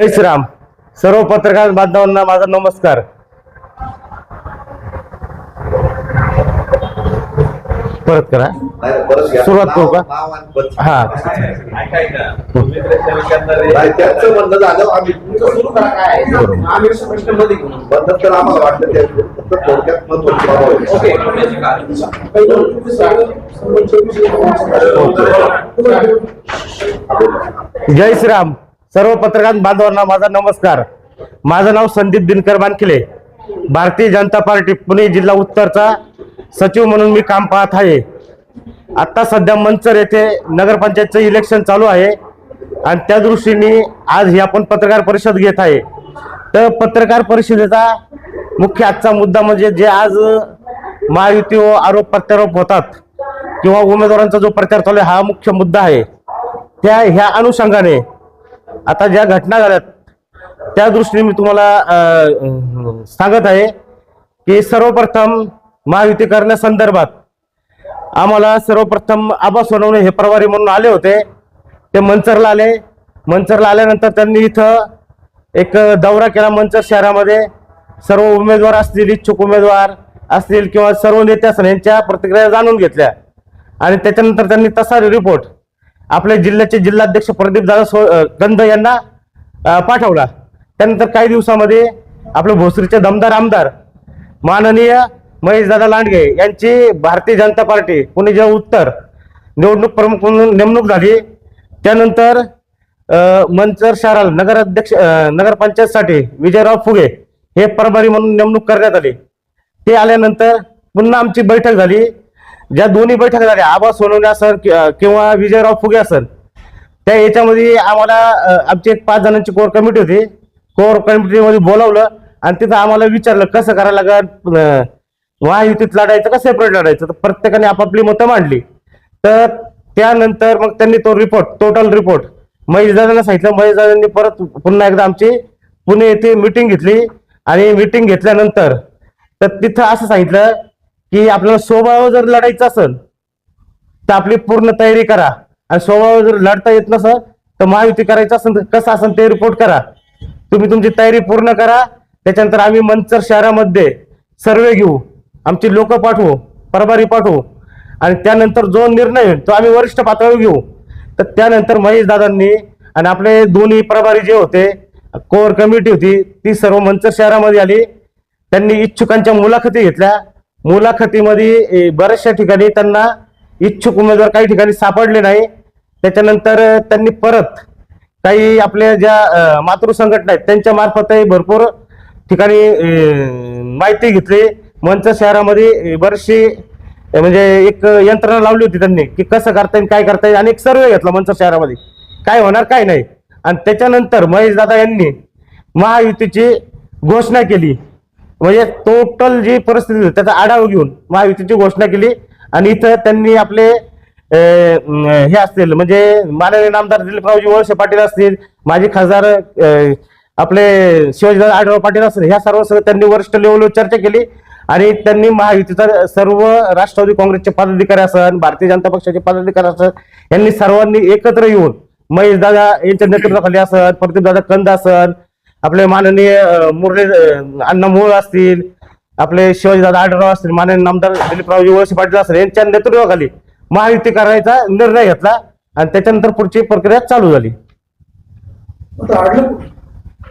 जय श्रीराम. सर्व पत्रकार बांधवांना माझा नमस्कार. परत करा. सुरुवात करू का? हा. आहे. जय श्रीराम. सर्व पत्रकार बांधवांना माझा नमस्कार. माझं नाव संदीप दिनकर बानखिले. भारतीय जनता पार्टी पुणे जिल्हा उत्तरचा सचिव म्हणून मी काम पाहत आहे. आत्ता सध्या मंचर येथे नगरपंचायतचं इलेक्शन चालू आहे. आणि त्या दृष्टीने आज ही आपण पत्रकार परिषद घेत आहे. तर पत्रकार परिषदेचा मुख्य आजचा मुद्दा म्हणजे जे आज महायुती व आरोप प्रत्यारोप होतात किंवा उमेदवारांचा जो प्रचार चालू आहे हा मुख्य मुद्दा आहे. त्या ह्या अनुषंगाने आता ज्या घटना झाल्यात त्या दृष्टीने मी तुम्हाला सांगत आहे की सर्वप्रथम महायुती करण्यासंदर्भात आम्हाला सर्वप्रथम आबा सोनवणे हे प्रभारी म्हणून आले होते. ते मंचरला आले. मंचरला आल्यानंतर त्यांनी इथं एक दौरा केला मंचर शहरामध्ये. सर्व उमेदवार असतील इच्छुक उमेदवार असतील किंवा सर्व नेते असतील यांच्या प्रतिक्रिया जाणून घेतल्या. आणि त्याच्यानंतर त्यांनी तसा रिपोर्ट आपल्या जिल्ह्याचे जिल्हाध्यक्ष प्रदीप दादा सो गंध यांना पाठवला. त्यानंतर काही दिवसामध्ये आपले भोसरीचे दमदार आमदार माननीय महेशदादा लांडगे यांची भारतीय जनता पार्टी पुणे जेव्हा उत्तर निवडणूक प्रमुख म्हणून नेमणूक झाली. त्यानंतर मंचर शहराला नगराध्यक्ष नगरपंचायतसाठी विजयराव फुगे हे प्रभारी म्हणून नेमणूक करण्यात आली. ते आल्यानंतर पुन्हा आमची बैठक झाली. ज्या दोन्ही बैठका झाल्या आबा सोनवणे सर किंवा विजयराव फुगे असेल त्या याच्यामध्ये आम्हाला आमची एक पाच जणांची कोर कमिटी होती. कोर कमिटीमध्ये बोलावलं आणि तिथं आम्हाला विचारलं कसं करायला लागत महायुतीत लढायचं का सेपरेट लढायचं? तर प्रत्येकाने आपापली मतं मांडली. तर त्यानंतर मग त्यांनी तो रिपोर्ट टोटल रिपोर्ट महेशदादांना सांगितलं. महेशदादांनी परत पुन्हा एकदा आमची पुणे येथे मिटिंग घेतली. आणि मिटिंग घेतल्यानंतर तर तिथं असं सांगितलं की आपल्याला स्वभाव जर लढायचं असेल तर आपली पूर्ण तयारी करा. आणि स्वभाव जर लढता येत नसेल तर महायुती करायचं असेल तर कसं असेल ते रिपोर्ट करा. तुम्ही तुमची तयारी पूर्ण करा. त्याच्यानंतर आम्ही मंचर शहरामध्ये सर्वे घेऊ. आमची लोक पाठवू प्रभारी पाठवू. आणि त्यानंतर जो निर्णय होईल तो आम्ही वरिष्ठ पातळीवर घेऊ. तर त्यानंतर महेश दादांनी आणि आपले दोन्ही प्रभारी जे होते कोर कमिटी होती ती सर्व मंचर शहरामध्ये आली. त्यांनी इच्छुकांच्या मुलाखती घेतल्या. मुलाखतीमध्ये बऱ्याचशा ठिकाणी त्यांना इच्छुक उमेदवार काही ठिकाणी सापडले नाही. त्याच्यानंतर त्यांनी परत काही आपल्या ज्या मातृसंघटना मातृ संघटना आहेत त्यांच्या मार्फतही भरपूर ठिकाणी माहिती घेतली. मंच शहरामध्ये बरेचशी म्हणजे एक यंत्रणा लावली होती त्यांनी की कसं करता येईल काय करता येईल आणि एक सर्वे घेतला मंच शहरामध्ये. काय होणार काय नाही. आणि त्याच्यानंतर महेश दादा यांनी महायुतीची घोषणा केली. म्हणजे टोटल जी परिस्थिती होती त्याचा आढावा घेऊन महायुतीची घोषणा केली. आणि इथं त्यांनी आपले हे असतील म्हणजे माननीय नामदार दिलीपरावजी वळसे पाटील असतील माजी खासदार आपले शिवाजीदादा आढळराव पाटील असतील ह्या सर्व सगळं त्यांनी वरिष्ठ लेवलवर चर्चा केली. आणि त्यांनी महायुतीचा सर्व राष्ट्रवादी काँग्रेसचे पदाधिकारी असन भारतीय जनता पक्षाचे पदाधिकारी असन यांनी सर्वांनी एकत्र येऊन महेश दादा यांच्या नेतृत्वाखाली असन प्रदीपदादा कंद असन आपले माननीय मुरली अण्णा मोळ असतील आपले शिवाजीदादा आढळराव असतील माननीय नामदार दिलीपरावजी वळसे पाटील असतील यांच्या नेतृत्वाखाली महायुती करायचा निर्णय घेतला आणि त्याच्यानंतर पुढची प्रक्रिया चालू झाली. आता अडलं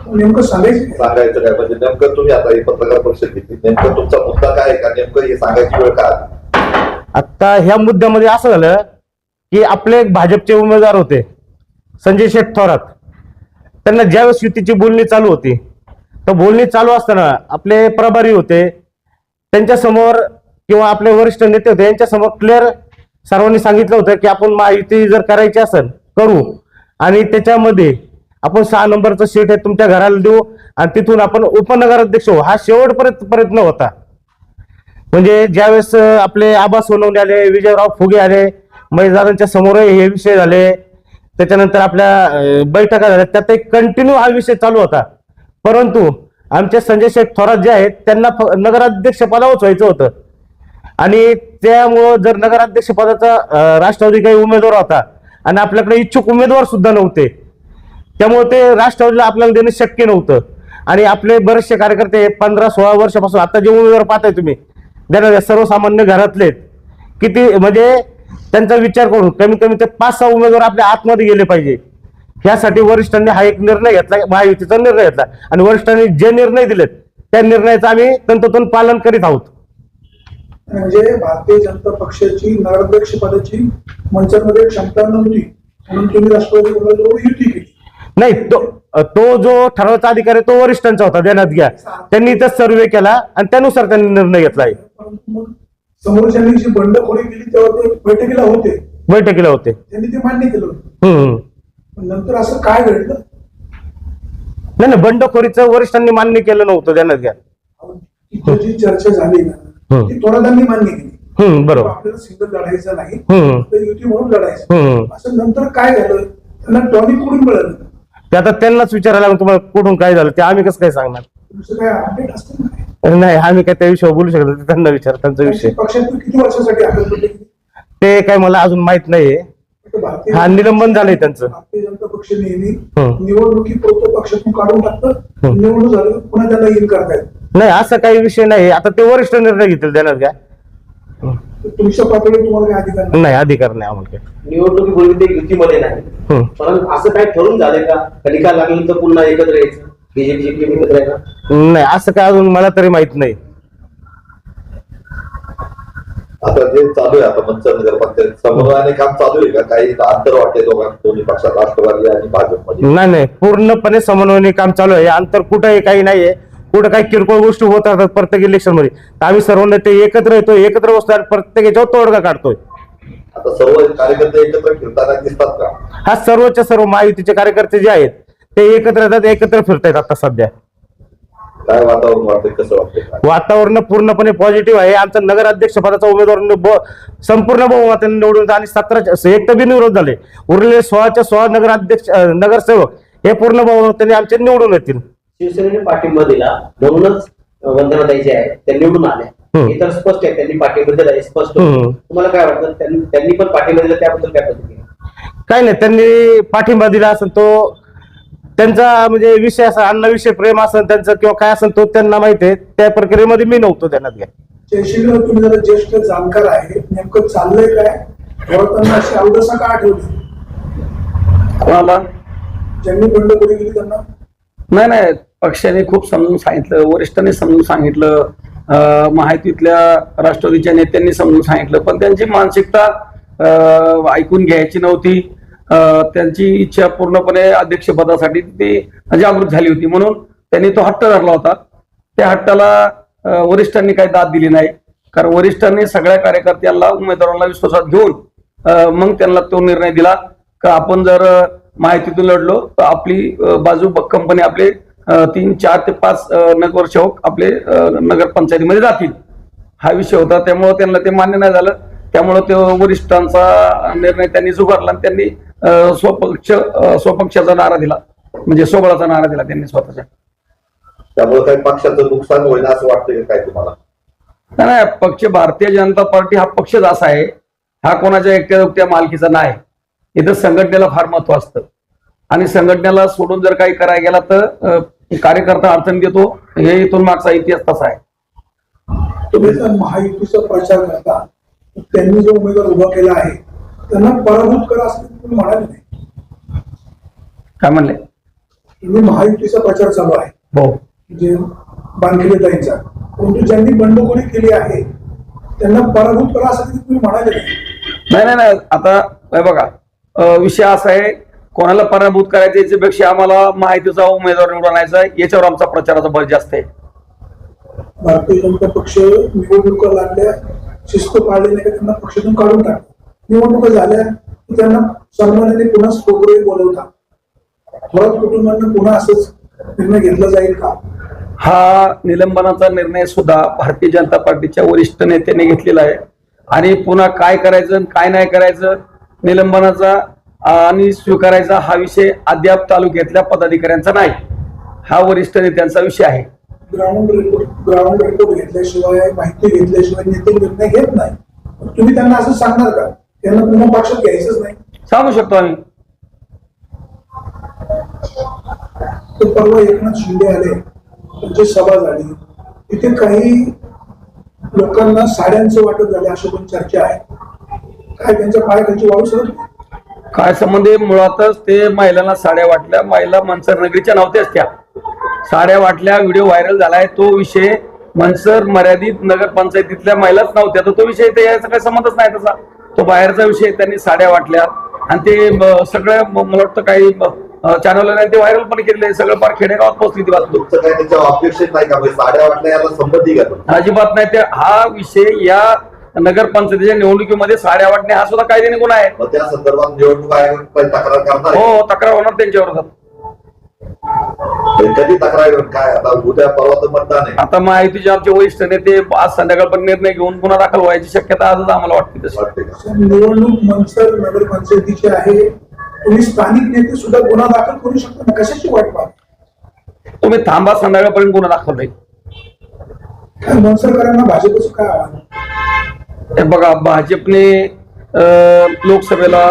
नेमकं सांगायचं सांगायचं काय? म्हणजे नेमकं तुम्ही आता ही पत्रकार परिषद घेतली. नेमकं तुमचा मुद्दा काय आहे का? नेमकं हे सांगायची वेळ का आली? आता ह्या मुद्द्यामध्ये असं झालं की आपले एक भाजपचे उमेदवार होते संजय शेठ थोरात. त्यांना ज्यावेळेस युतीची बोलणी चालू होती तर बोलणी चालू असताना आपले प्रभारी होते त्यांच्यासमोर किंवा आपले वरिष्ठ नेते होते यांच्या समोर क्लिअर सर्वांनी सांगितलं होतं की आपण महायुती जर करायची असेल करू. आणि त्याच्यामध्ये आपण सहा नंबरचं सीट आहे तुमच्या घराला देऊ आणि तिथून आपण उपनगराध्यक्ष होऊ. हा शेवटपर्यंत प्रयत्न होता. म्हणजे ज्यावेळेस आपले आबा सोनवणे आले विजयराव फुगे आले मैदानांच्या समोर हे विषय झाले त्याच्यानंतर आपल्या बैठका झाल्या. त्यात एक कंटिन्यू हा विषय चालू होता. परंतु आमचे संजय शेठ थोरात जे आहेत त्यांना फ- नगराध्यक्ष पदावरच व्हायचं होतं. आणि त्यामुळं जर नगराध्यक्ष पदाचा राष्ट्रवादी काही उमेदवार होता आणि आपल्याकडे इच्छुक उमेदवार सुद्धा नव्हते त्यामुळे ते राष्ट्रवादीला आपल्याला देणं शक्य नव्हतं. आणि आपले बरेचसे कार्यकर्ते पंधरा सोळा वर्षापासून आता जे उमेदवार पाहताय तुम्ही ज्यांना सर्वसामान्य घरातले आहेत, किती म्हणजे त्यांचा विचार करून कमीत कमी ते पाच सहा उमेदवार आपल्या आतमध्ये गेले पाहिजे. ह्यासाठी वरिष्ठांनी हा एक निर्णय घेतला महायुतीचा निर्णय घेतला. आणि वरिष्ठांनी जे निर्णय दिलेत त्या निर्णयाचं आम्ही तंतोतंत पालन करीत आहोत. म्हणजे भारतीय जनता पक्षाची नगराध्यक्ष पदाची मंचामध्ये क्षमता नव्हती. म्हणून तुम्ही राष्ट्रवादी युती केली. नाही तो तो जो ठरवायचा अधिकार आहे तो वरिष्ठांचा होता देण्यात घ्या. त्यांनी इथं सर्वे केला आणि त्यानुसार त्यांनी निर्णय घेतला आहे. समोरच्यांनी जी बंडखोरी केली तेव्हा ते बैठकीला होते. बैठकीला होते. त्यांनी ते मान्य केलं हम्म. पण नंतर असं काय घडलं? नाही नाही बंडखोरीचं वरिष्ठांनी मान्य केलं नव्हतं देण्यात घ्या. तिथं जी चर्चा झाली ना हम्म. ती थोरातांनी मान्य केली. हम्म बरोबर. आपल्याला सिंगल लढायचं नाही हम्म. तर युती म्हणून लढायचं. हम्म असं नंतर काय झालं? त्यांना टॉनिक कुठून मिळालं? ते आता त्यांनाच विचारायला लागून तुम्हाला कुठून काय झालं ते आम्ही कसं काय सांगणार? तुमचं काय अपडेट असतं ना? नाही आम्ही काय त्या विषयावर बोलू शकत नाही. त्यांना विचार त्यांचा विषय. पक्षातून किती वर्षासाठी ते काय मला अजून माहीत नाहीये. तर भारतीय हा, निलंबन झालंय त्यांचं. भारतीय जनता पक्ष नेहमी हम्म. निवडणुकीपुरतं पक्षातून काढून टाकतं हम्म. निवडणूक झाली पुन्हा त्यांना इन करतायत. नाही असं काही विषय नाही. आता ते वरिष्ठ निर्णय घेतील घ्या तर तुमच्या पातळीवर तुम्हाला काय अधिकार नाही? नाही अधिकार नाही आम्हाला काही. निवडणुकीपूर्वी ते युतीमध्ये नाही. हम्म. परंतु असं काय ठरून झालंय का? का निकाल लागल्यानंतर पुन्हा एकत्र यायचं? नाही असं काय अजून मला तरी माहीत नाही. आता जे चालू आहे आता मंचर नगरपंचायत समन्वयाने काम चालू आहे का? काही अंतर वाटते दोघां दोन्ही पक्षात राष्ट्रवादी आणि भाजपमध्ये? नाही नाही पूर्णपणे समन्वयाने काम चालू आहे. अंतर कुठंही काही नाहीये. कुठं काही किरकोळ गोष्टी होत राहतात प्रत्येक इलेक्शनमध्ये. तर आम्ही सर्व नेते एकत्र येतो एकत्र बसतो आणि प्रत्येक याच्यावर तोडगा काढतोय. आता सर्व कार्यकर्ते एकत्र फिरताना दिसतात का? हा सर्वच्या सर्व महायुतीचे कार्यकर्ते जे आहेत ते एकत्र येतात एकत्र फिरतायत आता सध्या. काय वातावरण वाटतंय कसं वाटतंय? काय? वातावरण पूर्णपणे पॉझिटिव्ह आहे. आमचा नगराध्यक्ष पदाचा उमेदवार नि- ब- संपूर्ण बहुमताने निवडून आणि सतराच्या एक तर बिनविरोध झाले. उरलेले सोळाच्या सोळा नगराध्यक्ष अं, नगरसेवक हे पूर्ण बहुमताने आमचे निवडून येतील. शिवसेनेने पाठिंबा दिला. म्हणूनच वंदनाताई जे आहे त्या निवडून आल्या हम्म. हे तर स्पष्ट आहे. त्यांनी पाठिंबा दिला. हे स्पष्ट हम्म. तुम्हाला काय वाटतं? त्यांनी त्यांनी पण पाठिंबा दिला त्याबद्दल काय प्रतिक्रिया? नाही त्यांनी पाठिंबा दिला असेल तो त्यांचा म्हणजे विषय असा अन्नाविषयी प्रेम असेल त्यांचं किंवा काय असेल तो त्यांना माहिती आहे. त्या प्रक्रियेमध्ये मी नव्हतो त्यांना घ्या जयश्रीला तुम्ही जरा ज्येष्ठ जाणकार आहे. नेमकं चाललंय काय? ठरवताना अशी अवदसा का आठवली? कोणाला? ज्यांनी बंडखोरी केली त्यांना? नाही नाही. पक्षाने खूप समजून सांगितलं वरिष्ठांनी समजून सांगितलं महायुतीतल्या राष्ट्रवादीच्या नेत्यांनी समजून सांगितलं पण त्यांची मानसिकता अं, ऐकून घ्यायची नव्हती. त्यांची इच्छा पूर्णपणे अध्यक्षपदासाठी ती जागृत झाली होती. म्हणून त्यांनी तो हट्ट धरला होता. त्या हट्टाला वरिष्ठांनी काही दाद दिली नाही. कारण वरिष्ठांनी सगळ्या कार्यकर्त्यांना उमेदवारांना विश्वासात घेऊन मग त्यांना तो निर्णय दिला. का आपण जर माहितीतून लढलो तर आपली बाजू कंपनी आपले तीन चार ते पाच अं, नगरसेवक आपले नगरपंचायतीमध्ये जातील. हा विषय होता. त्यामुळे त्यांना ते मान्य नाही झालं. त्यामुळे ते वरिष्ठांचा निर्णय त्यांनी झुगारला आणि त्यांनी स्वपक्ष स्वपक्षाचा नारा दिला. म्हणजे सोबळाचा नारा दिला त्यांनी स्वतःच्या त्यामुळे काही पक्षाचं नुकसान होईल असं वाटतंय का काय तुम्हाला? नाही नाही पक्ष भारतीय जनता पार्टी हा पक्षच असा आहे. हा कोणाच्या एकट्या दुकट्या मालकीचा नाही. इथं संघटनेला फार महत्त्व असतं. आणि संघटनेला सोडून जर काही करायला गेला तर कार्यकर्ता अडचण देतो. हे इथून मागचा इतिहास तसा आहे. तुम्ही जर महायुतीचा प्रचार करता. त्यांनी जो उमेदवार उभा केला आहे त्यांना पराभूत करा असं तुम्ही म्हणाले नाही. काय म्हणले? तुम्ही महायुतीचा प्रचार चालू आहे. हो. म्हणजे बांधलेताईंचा परंतु ज्यांनी बंडखोरी केली आहे त्यांना पराभूत करा असं तुम्ही म्हणाले नाही. नाही नाही आता हे बघा. विषय असा आहे कोणाला पराभूत करायचं याच्यापेक्षा आम्हाला माहितीचा उमेदवार निवडून आणायचा आहे. याच्यावर आमचा प्रचाराचा भर जास्त आहे. भारतीय जनता पक्ष निवडणुका लागल्या शिस्त पाळली नाही का त्यांना पक्षातून काढून टाक निवडणुका झाल्या की त्यांना सन्मानाने पुन्हा स्फोटोही बोलवता थोरात कुटुंबांना पुन्हा असंच निर्णय घेतला जाईल का? हा निलंबनाचा निर्णय सुद्धा भारतीय जनता पार्टीच्या वरिष्ठ नेत्याने घेतलेला आहे. आणि पुन्हा काय करायचं काय नाही करायचं निलंबनाचा आणि स्वीकारायचा हा विषय अद्याप तालुक्यातल्या पदाधिकाऱ्यांचा नाही. हा वरिष्ठ नेत्यांचा विषय आहे. ग्राउंड रिपोर्ट ग्राउंड रिपोर्ट घेतल्याशिवाय माहिती घेतल्याशिवाय नेते निर्णय घेत नाही. तुम्ही त्यांना असं सांगणार का? त्यांना पुन्हा पक्षात घ्यायचंच नाही. सांगू शकतो आम्ही. तर परवा एकनाथ शिंदे आले त्यांची सभा झाली. तिथे काही लोकांना साड्यांचं वाटप झाले अशी पण चर्चा आहे. काय त्यांच्या पायाखालची वाळू सरत काय संबंध आहे? मुळातच ते महिलांना साड्या वाटल्या. महिला मनसर नगरीच्या नव्हत्याच त्या साड्या वाटल्या व्हिडिओ व्हायरल झालाय. तो विषय मनसर मर्यादित नगर पंचायतीतल्या महिलाच नव्हत्या. तर तो विषय ते याचा काही संबंधच नाही तसा तो बाहेरचा विषय त्यांनी साड्या वाटल्या. आणि ते सगळ्या मला वाटतं काही चॅनलला ते व्हायरल पण केलेले सगळं फार खेडेगावात पोहोचली ती बातमी. त्याच्यावर म्हणजे? अजिबात नाही. ते हा विषय या नगर पंचायतीच्या निवडणुकीमध्ये साड्या वाटणे हा सुद्धा कायद्याने गुन्हा आहे. त्या संदर्भात निवडणूक आयोग तक्रार करणार? हो तक्रार होणार त्यांच्या विरोधात कधी तक्रार? काय? आता उद्या परवा तर मतदान आहे. आता माहितीचे आमचे वरिष्ठ नेते आज संध्याकाळपर्यंत निर्णय घेऊन पुन्हा दाखल व्हायची शक्यता आजच आम्हाला वाटते तशी. वाटते का? निवडणूक मनसर नगर पंचायतीची आहे. तुम्ही स्थानिक नेते सुद्धा गुन्हा दाखल करू शकता ना? कशाची वाट पाहता? तुम्ही थांबा संध्याकाळपर्यंत गुन्हा दाखल नाही काय मनसरकरांना भाजपचं काय आव्हान? हे बघा भाजपने अं, लोकसभेला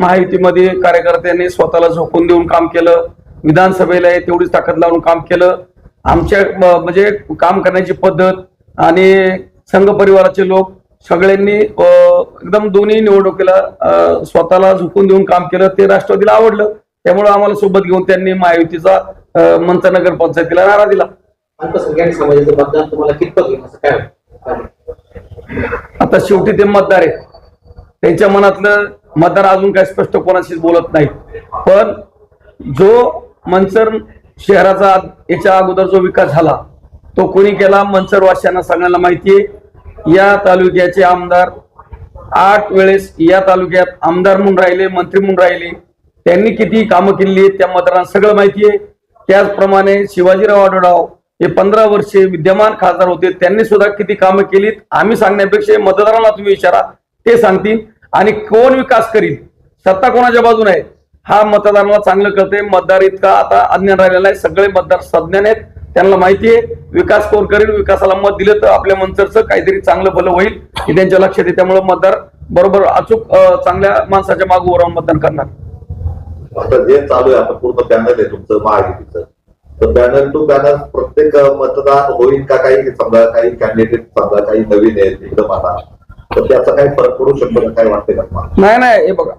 महायुतीमध्ये कार्यकर्त्यांनी स्वतःला झोकून देऊन काम केलं. विधानसभेला हे तेवढीच ताकद लावून काम केलं. आमच्या म्हणजे काम करण्याची पद्धत आणि संघ परिवाराचे लोक सगळ्यांनी एकदम दोन्ही निवडणुकीला स्वतःला झुकून देऊन काम केलं. ते राष्ट्रवादीला आवडलं. त्यामुळे आम्हाला सोबत घेऊन त्यांनी महायुतीचा अं, मंचनगर पंचायतीला नारा दिला. काय? आता शेवटी ते मतदार आहेत. त्यांच्या मनातलं मतदार अजून काही स्पष्ट कोणाशीच बोलत नाही पण जो मनसर शहराचा याच्या अगोदर जो विकास झाला तो कोणी केला? मनसर वासियांना सगळ्यांना माहिती आहे. या तालुक्याचे आमदार आठ वेळेस या तालुक्यात आमदार म्हणून राहिले मंत्री म्हणून राहिले. त्यांनी किती कामं केली आहेत त्या मतदारांना सगळं माहिती आहे. त्याचप्रमाणे शिवाजीराव आढळराव हे पंधरा वर्षे विद्यमान खासदार होते. त्यांनी सुद्धा किती कामं केलीत? आम्ही सांगण्यापेक्षा मतदारांना तुम्ही विचारा ते सांगतील. आणि कोण विकास करील सत्ता कोणाच्या बाजूने आहे? हा मतदारांना चांगलं कळते मतदार इतका आता अज्ञान राहिलेला आहे. सगळे मतदार सज्ञान आहेत. त्यांना माहिती आहे. विकास कोण करेल विकासाला मत दिलं तर आपल्या मंचरचं काहीतरी चांगलं भलं होईल. हे त्यांच्या लक्षात आहे. त्यामुळे मतदार बरोबर अचूक चांगल्या माणसाच्या मागे उभं राहून मतदान करणार. आता जे चालू आहे. आता पूर्ण पॅनल आहे तुमचं महायुतीचं. तर पॅनल टू पॅनल प्रत्येक मतदान होईल का काही समजा काही कॅन्डिडेट समजा काही नवीन आहेत. एकदम आता तर त्याचा काही फरक पडू शकतो काय वाटते का नाही नाही. हे बघा.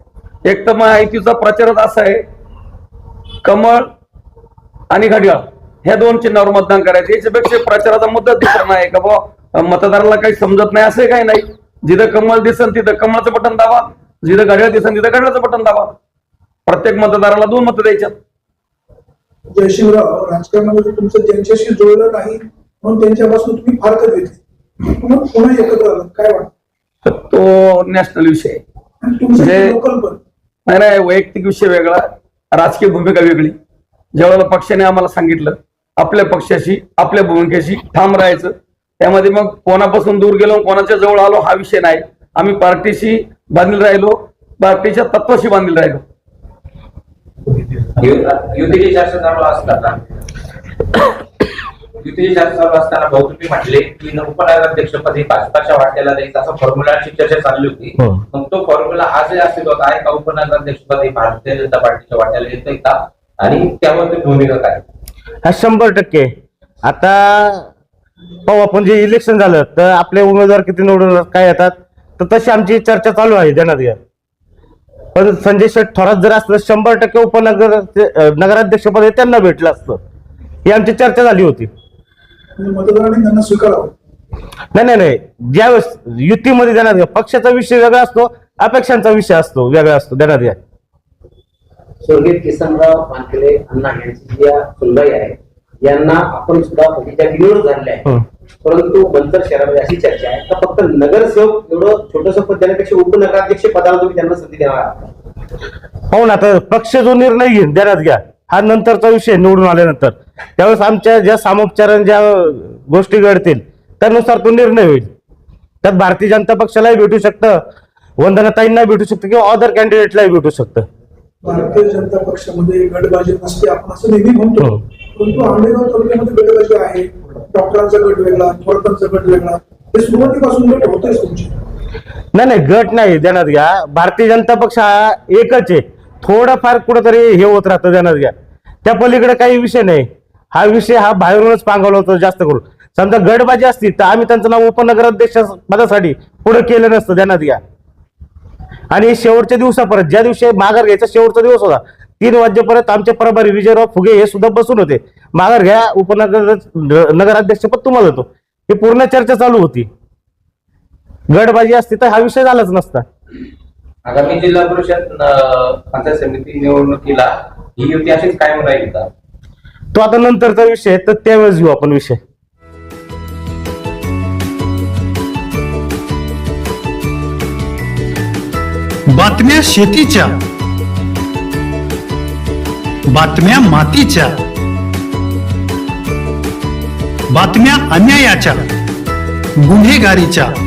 एक तर माहितीचा प्रचारच असा आहे कमळ आणि घड्याळ ह्या दोन चिन्हावर मतदान करायचं. याच्यापेक्षा प्रचाराचा मुद्दा दुसरा नाही का बुवा? मतदाराला काही समजत नाही असं काही नाही. जिथं कमळ दिसन तिथं कमळाचं बटन दाबा जिथं घड्याळ दिसन तिथं घड्याळाचं बटन दाबा. प्रत्येक मतदाराला दोन मतं द्यायच्यात. जयशिवराव राजकारणामध्ये तुमचं ज्यांच्याशी जुळलं नाही म्हणून त्यांच्यापासून तुम्ही फारकत घेतली. पुन्हा एकत्र आलं काय वाटतं? तो नॅशनल विषय आहे. आणि तुमचं जे- लोकल पण. नाही नाही वैयक्तिक विषय वेगळा. राजकीय भूमिका वेगळी. ज्यावेळेला पक्षाने आम्हाला सांगितलं आपल्या पक्षाशी आपल्या भूमिकेशी ठाम राहायचं. त्यामध्ये मग कोणापासून दूर गेलो कोणाच्या जवळ आलो हा विषय नाही. आम्ही पार्टीशी बांधील राहिलो पार्टीच्या तत्वाशी बांधील राहिलो. युतीचे युतीची चर्चा चालू असताना भाऊ तुम्ही म्हटले की उपनगराध्यक्षपदी भाजपाच्या वाट्याला द्यायचं. असं फॉर्म्युलाची चर्चा चालली होती. हो. मग तो फॉर्म्युला आजही अस्तित्वात आहे का उपनगराध्यक्षपदी भारतीय जनता पार्टीच्या वाट्याला येतोय का? आणि त्यावर ती भूमिका काय हा शंभर टक्के. आता पाहू आपण जे इलेक्शन झालं तर आपले उमेदवार किती निवडून येतात, काय येतात तर तशी आमची चर्चा चालू आहे देण्यात घ्या. पण संजय शेठ थोरात जर असलं शंभर टक्के उपनगर नगराध्यक्ष पद त्यांना भेटलं असतं. ही आमची चर्चा झाली होती. म्हणजे मतदारांनी त्यांना स्वीकारावं. नाही नाही नाही. ज्यावेळेस युतीमध्ये देण्यात घ्या पक्षाचा विषय वेगळा असतो अपेक्षांचा विषय असतो वेगळा असतो देण्यात घ्या स्वर्गीय किसनराव मानकले अण्णा यांची जी या सुनबाई आहे यांना आपण सुद्धा पतीच्या निवड झालेल्या आहे. हं. परंतु मंतर शहरामध्ये अशी चर्चा आहे का फक्त नगरसेवक एवढं छोटस पद देण्यापेक्षा उपनगराध्यक्ष पदाला तुम्ही त्यांना संधी देणार आहात. पाहू ना आता पक्ष जो निर्णय घेईन देण्यात घ्या. हा नंतरचा विषय निवडून आल्यानंतर. त्यावेळेस आमच्या ज्या सामोपचारण ज्या गोष्टी घडतील त्यानुसार तो निर्णय होईल. त्यात भारतीय जनता पक्षालाही भेटू शकतं वंदनाताईंना भेटू शकतं किंवा अदर कॅन्डिडेटलाही भेटू शकतं. भारतीय जनता पक्षामध्ये गटबाजी नसते आपण असं नेहमी म्हणतो. हो. परंतु आंबेगाव तालुक्यामध्ये गटबाजी आहे. डॉक्टरांचा गट वेगळा थोडकांचा गट वेगळा. हे सुरुवातीपासून गट होतेच तुमचे. नाही नाही गट नाही देण्यात घ्या. भारतीय जनता पक्ष हा एकच आहे. थोडंफार कुठंतरी हे होत राहतं ध्यानात घ्या. त्या पलीकडे काही विषय नाही. हा विषय हा बाहेरूनच पांगवला होता जास्त करून. समजा गडबाजी असती तर आम्ही त्यांचं नाव उपनगराध्यक्ष पदासाठी पुढे केलं नसतं ध्यानात घ्या. आणि शेवटच्या दिवसापर्यंत ज्या दिवशी माघार घ्यायचा शेवटचा दिवस होता तीन वाजेपर्यंत आमचे प्रभारी विजयराव फुगे हे सुद्धा बसून होते. माघार घ्या उपनगर नगराध्यक्षपद तुम्हाला होतो ही पूर्ण चर्चा चालू होती. गडबाजी असती तर हा विषय झालाच नसता. आगामी जिल्हा परिषद अं, पंचायत समिती निवडणुकीला ही युती अशीच कायम राहील का? तो आता नंतरचा विषय आहे, तर त्यावेळेस घेऊ आपण विषय. बातम्या शेतीच्या बातम्या मातीच्या बातम्या अन्यायाच्या गुन्हेगारीच्या.